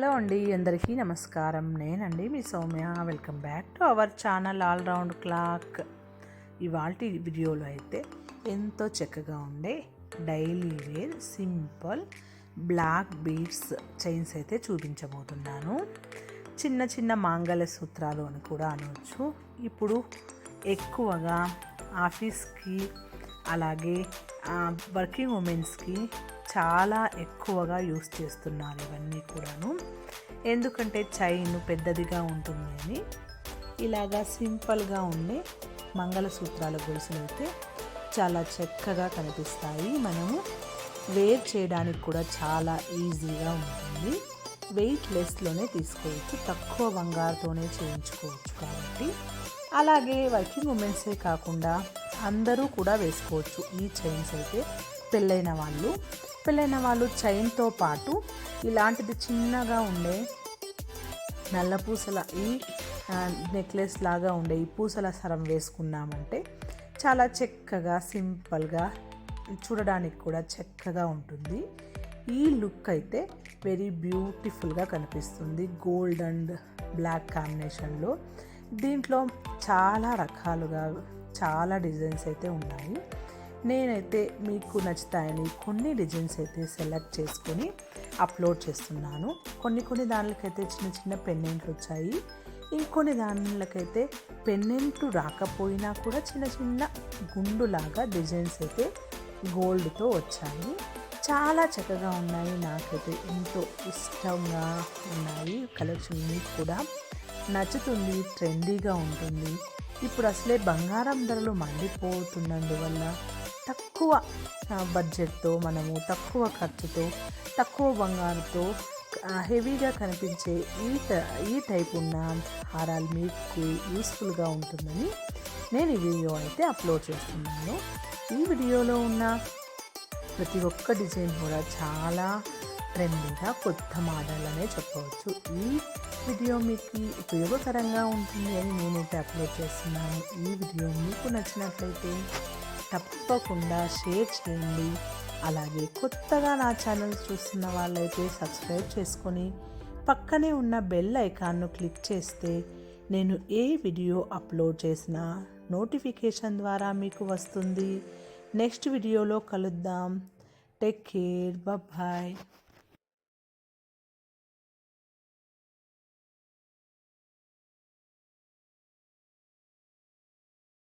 Hello అండి అందరికీ నమస్కారం. నేనండి మీ Soumya. Welcome back to our channel all round clock ఇవాళ వీడియోలో అయితే ఎంతో చక్కగా ఉండే daily wear simple black beads chains అయితే చూపించబోతున్నాను. చిన్న చిన్న మాంగళ్య సూత్రాలు అని కూడా అనవచ్చు ఇప్పుడు ఎక్కువగా ఆఫీస్కి అలాగే వర్కింగ్ ఉమెన్స్కి చాలా ఎక్కువగా యూస్ చేస్తున్నారు ఇవన్నీ కూడాను. ఎందుకంటే చైన్ పెద్దదిగా ఉంటుంది అని. ఇలాగా సింపుల్గా ఉండే మంగళసూత్రాల గొలుసులు అయితే చాలా చక్కగా కనిపిస్తాయి. మనము వేర్ చేయడానికి కూడా చాలా ఈజీగా ఉంటుంది. వెయిట్ లెస్లోనే తీసుకోవచ్చు. తక్కువ బంగారుతోనే చేయించుకోవచ్చు కాబట్టి. అలాగే వర్కింగ్ ఉమెన్సే కాకుండా అందరూ కూడా వేసుకోవచ్చు. ఈ చైన్స్ అయితే పెళ్ళైన వాళ్ళు పెళ్ళైన వాళ్ళు చైన్తో పాటు ఇలాంటిది చిన్నగా ఉండే నల్ల పూసల ఈ నెక్లెస్ లాగా ఉండే ఈ పూసల సరం వేసుకున్నామంటే చాలా చక్కగా సింపుల్గా చూడడానికి కూడా చక్కగా ఉంటుంది. ఈ లుక్ అయితే వెరీ బ్యూటిఫుల్గా కనిపిస్తుంది. గోల్డ్ అండ్ బ్లాక్ కాంబినేషన్లో దీంట్లో చాలా రకాలుగా చాలా డిజైన్స్ అయితే ఉన్నాయి. నేనైతే మీకు నచ్చుతాయని కొన్ని డిజైన్స్ అయితే సెలెక్ట్ చేసుకొని అప్లోడ్ చేస్తున్నాను. కొన్ని కొన్ని దానికైతే చిన్న చిన్న పెన్నెంట్లు వచ్చాయి. ఇంకొన్ని దానిలకైతే పెన్నెంట్లు రాకపోయినా కూడా చిన్న చిన్న గుండులాగా డిజైన్స్ అయితే గోల్డ్తో వచ్చాయి. చాలా చక్కగా ఉన్నాయి. నాకైతే ఎంతో ఇష్టంగా ఉన్నాయి. కలెక్షన్ మీకు కూడా నచ్చుతుంది ట్రెండీగా ఉంటుంది. ఇప్పుడు అసలే బంగారం ధరలు మండిపోతున్నందువల్ల తక్కువ బడ్జెట్తో మనము తక్కువ ఖర్చుతో తక్కువ బంగారుతో హెవీగా కనిపించే ఈ ఈ టైప్ ఉన్న హారాలు మీకు యూస్ఫుల్గా ఉంటుందని నేను ఈ వీడియో అయితే అప్లోడ్ చేస్తున్నాను. ఈ వీడియోలో ఉన్న ప్రతి ఒక్క డిజైన్ కూడా చాలా ట్రెండీగా కొత్త మోడల్ అనే చెప్పవచ్చు. ఈ వీడియో మీకు ఉపయోగకరంగా ఉంటుంది అని నేనైతే అప్లోడ్ చేస్తున్నాను. ఈ వీడియో మీకు నచ్చినట్లయితే తప్పకుండా షేర్ చేయండి. అలాగే కొత్తగా నా ఛానల్ చూస్తున్న వాళ్ళైతే సబ్స్క్రైబ్ చేసుకొని పక్కనే ఉన్న బెల్ ఐకాన్ను క్లిక్ చేస్తే నేను ఏ వీడియో అప్లోడ్ చేసినా నోటిఫికేషన్ ద్వారా మీకు వస్తుంది. నెక్స్ట్ వీడియోలో కలుద్దాం. Take care. బాయ్